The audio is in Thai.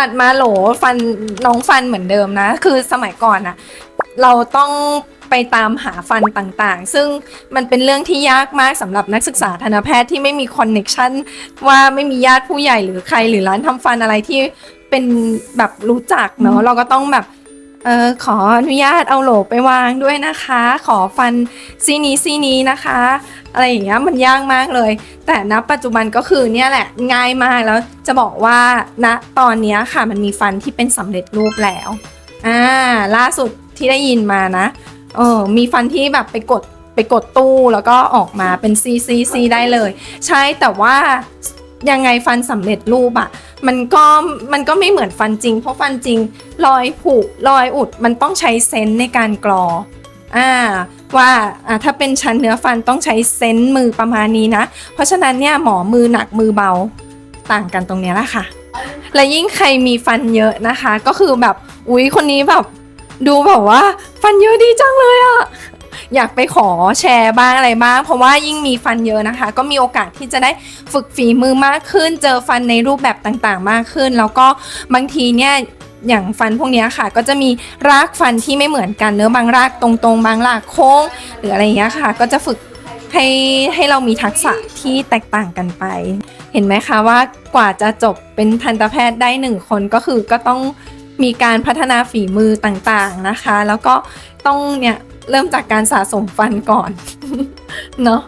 ตัดมาโหลฟันน้องฟันเหมือนเดิมนะ คือสมัยก่อนอะเราต้องไปตามหาฟันต่างๆ ซึ่งมันเป็นเรื่องที่ยากมากสำหรับนักศึกษาทันตแพทย์ที่ไม่มีคอนเน็ชันว่าไม่มีญาติผู้ใหญ่หรือใครหรือร้านทำฟันอะไรที่เป็นแบบรู้จักเนาะเราก็ต้องแบบ เออขออนุญาตเอาโหลไปวางด้วยนะคะ ขอฟันซีนี้ซีนี้นะคะ อะไรอย่างเงี้ยมันยากมากเลย แต่ณปัจจุบันก็คือเนี่ยแหละง่ายมากแล้วจะบอกว่าณตอนเนี้ยค่ะมันมีฟันที่เป็นสำเร็จรูปแล้วอ่าล่าสุดที่ได้ยินมานะเออมีฟันที่แบบไปกดไปกดตู้แล้วก็ออกมาเป็นซีซีซีได้เลย ใช่แต่ว่ายังไงฟันสำเร็จรูปอะ มันก็มันก็ไม่เหมือนฟันจริง เพราะฟันจริงรอยผุรอยอุดมันต้องใช้เซนส์ในการกรออ่าว่าอ่าถ้าเป็นชั้นเนื้อฟันต้องใช้เซนส์มือประมาณนี้นะ เพราะฉะนั้นเนี่ยหมอมือหนักมือเบาต่างกันตรงนี้แหละค่ะ และยิ่งใครมีฟันเยอะนะคะ ก็คือแบบอุ๊ยคนนี้แบบดูแบบว่า ฟันเยอะดีจังเลยอะ อยากไปขอแชร์บ้างอะไรบ้าง เพราะว่ายิ่งมีฟันเยอะนะคะ ก็มีโอกาสที่จะได้ฝึกฝีมือมากขึ้น เจอฟันในรูปแบบต่างๆ มากขึ้น แล้วก็บางทีเนี่ยอย่างฟันพวกนี้ค่ะ ก็จะมีรากฟันที่ไม่เหมือนกันเนื้อบางรากตรงๆ บางรากโค้ง หรืออะไรอย่างเงี้ยค่ะ ก็จะฝึกให้ให้เรามีทักษะที่แตกต่างกันไป เห็นไหมคะว่ากว่าจะจบเป็นทันตแพทย์ได้หนึ่งคนก็คือก็ต้องมีการพัฒนาฝีมือต่างๆนะคะ แล้วก็ต้องเนี่ย เริ่มจากการสะสมฟันก่อน เนาะ